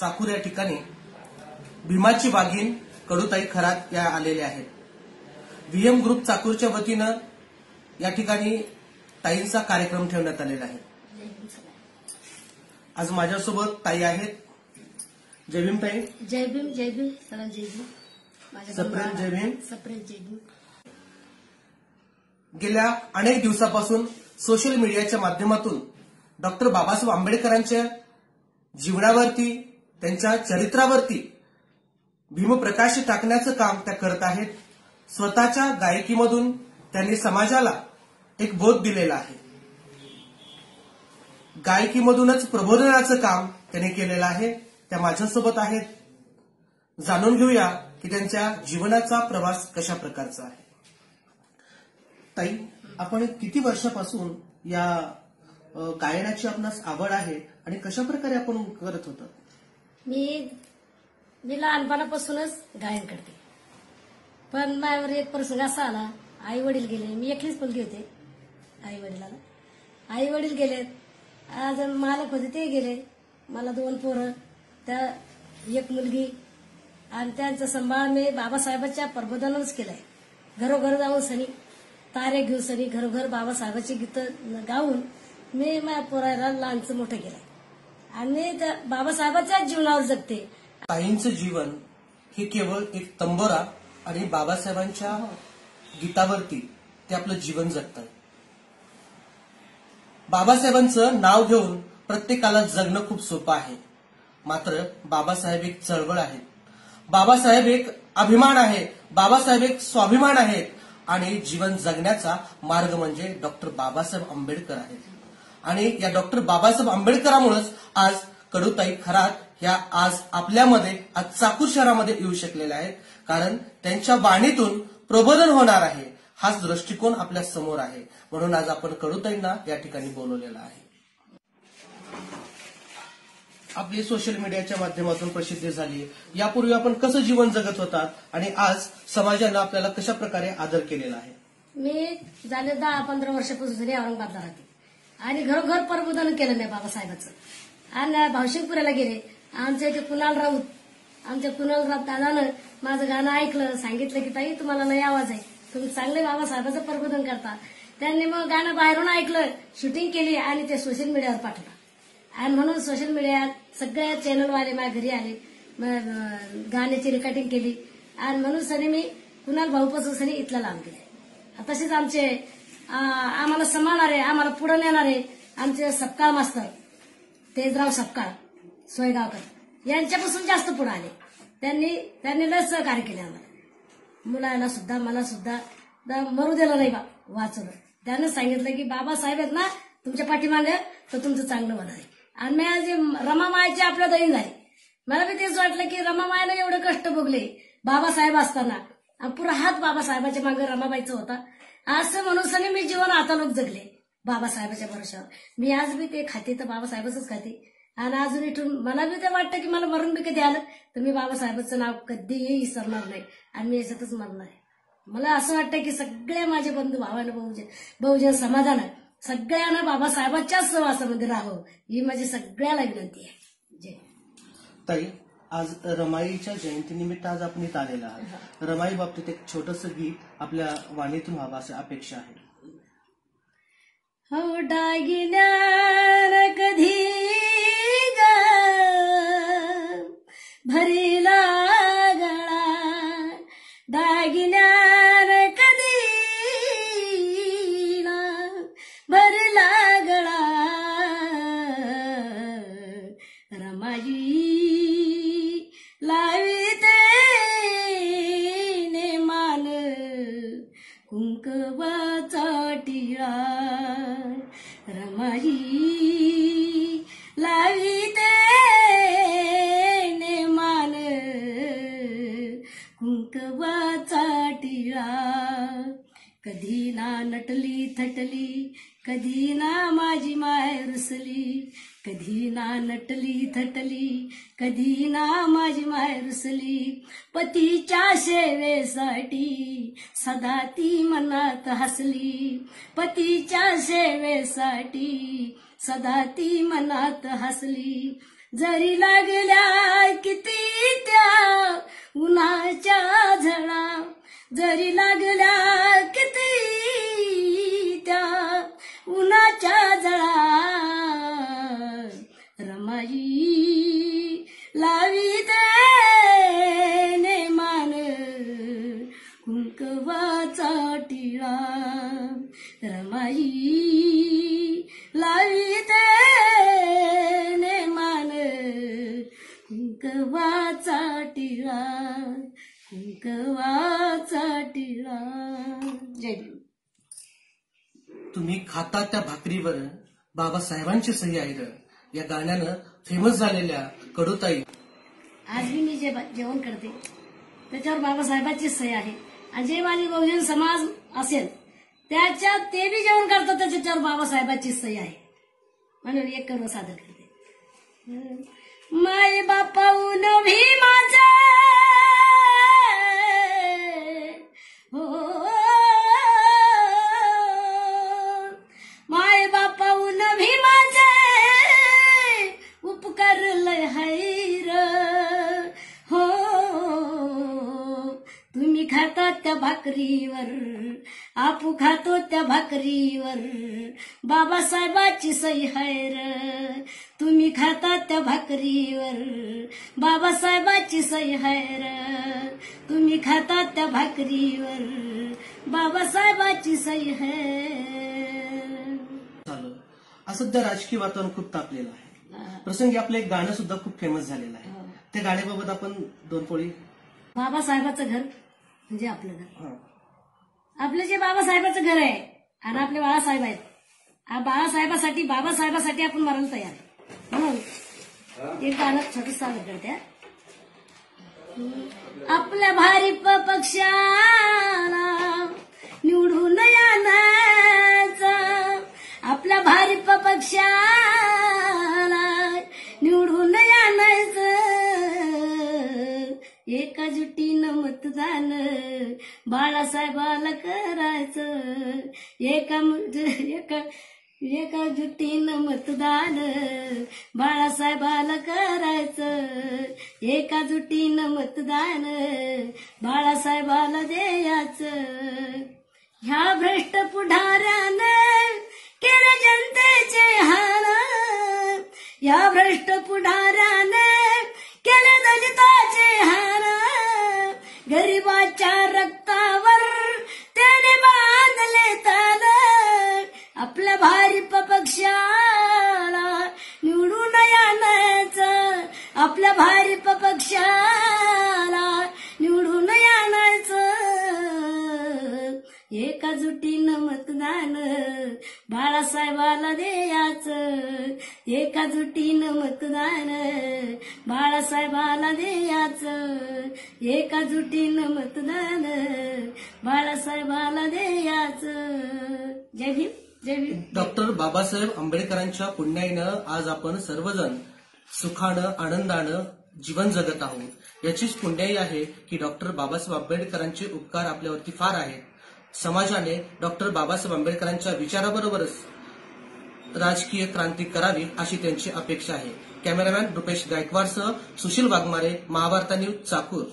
चाकूर या ठिकाणी भीमाची वाघीण कडुताई खरात या आलेल्या आहेत. व्हीएम ग्रुप चाकूरच्या वतीनं या ठिकाणी ताईंचा कार्यक्रम ठेवण्यात आलेला आहे. आज माझ्यासोबत ताई आहेत. जय भीम ताई. जय भीम जय भीम. सगळं जय भीम. माझ्या सप्रेम जय भीम. सप्रेम जय भीम. गेल्या अनेक दिवसापासून सोशल मीडियाच्या माध्यमातून डॉक्टर बाबासाहेब आंबेडकरांच्या जीवनावरती त्यांच्या चरित्रावरती भीमप्रकाश टाकण्याचं काम त्या करत आहेत. स्वतःच्या गायकीमधून त्यांनी समाजाला एक बोध दिलेला आहे. गायकीमधूनच प्रबोधनाचं काम त्यांनी केलेलं आहे. त्या माझ्यासोबत आहेत. जाणून घेऊया की त्यांच्या जीवनाचा प्रवास कशा प्रकारचा आहे. ताई आपण किती वर्षापासून या गायनाची आपणास आवड आहे आणि कशा प्रकारे आपण करत होतो? मी मी लहानपणापासूनच गायन करते. पण माझ्यावर एक प्रसंग असा आला आई वडील गेले. मी एकलीच मुलगी होते आई वडिलाला आई वडील गेलेत आज मालक होते ते गेले. मला दोन पोरं त्या एक मुलगी आणि त्यांचा सांभाळ मी बाबासाहेबांच्या प्रबोधनानच केलाय. घरोघर जाऊन सनी तारे घेऊ सनी घरोघर बाबासाहेबाची गीतं गाऊन मी माझ्या पोराला लहानचं मोठं केलंय. आणि त्या बाबासाहेबाच्याच जीवनावर जगते. ताईंचं जीवन हे केवळ एक तंबोरा आणि बाबासाहेबांच्या गीतावरती ते आपलं जीवन जगतात बाबासाहेबांचं नाव घेऊन प्रत्येकाला जगणं खूप सोपं आहे. मात्र बाबासाहेब एक चळवळ आहे बाबासाहेब एक अभिमान आहे. बाबासाहेब एक स्वाभिमान आहेत. आणि जीवन जगण्याचा मार्ग म्हणजे डॉक्टर बाबासाहेब आंबेडकर आहेत. आणि या डॉक्टर बाबासाहेब आंबेडकरामुळेच आज कडुताई खरात ह्या आज आपल्यामध्ये आज चाकूर शहरामध्ये येऊ शकलेल्या आहेत. कारण त्यांच्या वाणीतून प्रबोधन होणार आहे. हाच दृष्टिकोन आपल्यासमोर आहे. म्हणून आज आपण कडुताईंना या ठिकाणी बोलवलेला आहे. आपली सोशल मीडियाच्या माध्यमातून प्रसिद्धी झाली. यापूर्वी आपण कसं जीवन जगत होतात आणि आज समाजानं आपल्याला कशा प्रकारे आदर केलेला आहे? मी झाले दहा पंधरा वर्षापासून तरी औरंगाबादला राहते. आणि घरोघर परबोधन केलं नाही बाबासाहेबाचं. आणि भावशिंगपुऱ्याला गेले. आमच्या इथे कुणाल राऊत आमच्या कुणाल राऊत दादानं माझं गाणं ऐकलं सांगितलं की ताई तुम्हाला लय आवाज आहे. तुम्ही चांगले बाबासाहेबाचं प्रबोधन करता. त्यांनी मग गाणं बाहेरून ऐकलं शूटिंग केली आणि ते सोशल मीडियावर पाठवलं. आणि म्हणून सोशल मीडियात सगळ्या चॅनलवाले माझ्या घरी आले. मग, गाण्याची रेकॉर्डिंग केली. आणि म्हणून सनी मी कुणाल भाऊपासून सनी इथला लांब गेले. तसेच आमचे आम्हाला सांभाळणारे आम्हाला पुढे नेणारे आमचे सपकाळ मास्तर तेजराव सपकाळ सोयगावकर यांच्यापासून जास्त पुढे आले. त्यांनी त्यांनी लय सहकार्य केले आम्हाला. मुलाला सुद्धा मला सुद्धा मरू दिलं नाही बा वाचवलं. त्यानं सांगितलं की बाबासाहेब आहेत ना तुमच्या पाठीमागे तर तुमचं चांगलं होणार आहे. आणि मी आज रमामायाची आपल्या दहीन झाली. मला बी तेच वाटलं की रमामायानं एवढे कष्ट भोगले बाबासाहेब असताना. पुरा हात बाबासाहेबाच्या मागे रमाबाईचा होता. असं म्हणून मी जीवन आता लोक जगले बाबासाहेबाच्या भरोशावर. मी आज बी ते खाते तर बाबासाहेबच खाते. आणि अजून इथून मला बी ते वाटतं की मला मरून बी कधी आलं तर मी बाबासाहेबाचं नाव कधीही विसरणार नाही. आणि मी याच्यातच मरणार आहे. मला असं वाटतं की सगळे माझे बंधू भावानं बहुजन बहुजन समाजानं सगळ्यांना बाबासाहेबांच्याच सहवासामध्ये राहावं ही माझी सगळ्याला विनंती आहे. जय ताई आज रमाईच्या जयंतीनिमित्त आज आपण इथं आलेला आहात. रमाई बाबतीत एक छोटस गीत आपल्या वाणीतून व्हावं अशी अपेक्षा आहे. हो डागिन्यार कधी ग भरीला गळा. डागिन्यार टिळा रमाई कधी ना माझी माय रुसली कधी ना नटली थटली कधी ना माझी माय रुसली. पतीच्या सेवेसाठी सदा ती मनात हसली. पतीच्या सेवेसाठी सदा ती मनात हसली. जरी लागल्या किती त्या उन्हाच्या झळा जरी लागल्या किती त्या उन्हाच्या जळा रमाई लावी मान कुंकवाचा टिळा रमाई लावी मान कुंकवाचा टिळा कुंकवाचा टिळा. जय तुम्ही खाता त्या भाकरीवर बाबासाहेबांची सही आहे या गाण्यानं फेमस झालेल्या कडुताई. आज मी जे जेवण करते त्याच्यावर बाबासाहेबांची सही आहे. आणि जे माझी बहुजन समाज असेल त्याच्यात ते बी जेवण करतात त्याच्यावर बाबासाहेबांची सही आहे. म्हणून एक करून सादर करते. माय बापाऊन भीमाचा भाकरीवर. आपू खातो त्या भाकरीवर. बाबासाहेबाची सही हैर तुम्ही खाता त्या भाकरीवर. बाबासाहेबाची सही हैर तुम्ही खाता त्या भाकरीवर. बाबासाहेबाची सही हैर असं सध्या राजकीय वातावरण खूप तापलेलं आहे. प्रसंगी आपलं एक गाणं सुद्धा खूप फेमस झालेलं आहे. हो. त्या गाण्याबाबत आपण दोन पोळी बाबासाहेबाचं घर. म्हणजे आपलं घर. आपलं जे बाबासाहेबाचं घर आहे आणि आपले बाळासाहेब आहेत बाळासाहेबासाठी बाबासाहेबासाठी आपण मरायला तयार. म्हणून एक गाणं छोटं सादर करते हा. आपल्या भारीप पक्षाला निवडून यानाचा आपल्या भारीप पक्षाला एका जुटीनं मतदान बाळासाहेबाला करायचं. एका एका एका जुटीनं मतदान बाळासाहेबाला करायचं. एका जुटीनं मतदान बाळासाहेबाला द्यायचं. ह्या भ्रष्ट पुढाऱ्यानं केलं जनतेचे हाल. या भ्रष्ट पुढाऱ्यानं केलं दलिताचे एका जुटीनं मतदान बाळासाहेबाला देयाचं एका जुटीनं मतदान बाळासाहेबाला देयाचं एका जुटीनं मतदान बाळासाहेबाला देयाचं जय भीम जय भीम. डॉक्टर बाबासाहेब आंबेडकरांच्या पुण्याईनं आज आपण सर्वजण सुखानं आनंदानं जीवन जगत आहोत. याचीच पुण्याई आहे की डॉक्टर बाबासाहेब आंबेडकरांचे उपकार आपल्यावरती फार आहेत. समाजाने डॉक्टर बाबासाहेब आंबेडकरांच्या विचाराबरोबरच राजकीय क्रांती करावी अशी त्यांची अपेक्षा आहे. कॅमेरामॅन रुपेश गायकवाडसह सुशील वाघमारे महावार्ता न्यूज चाकूर.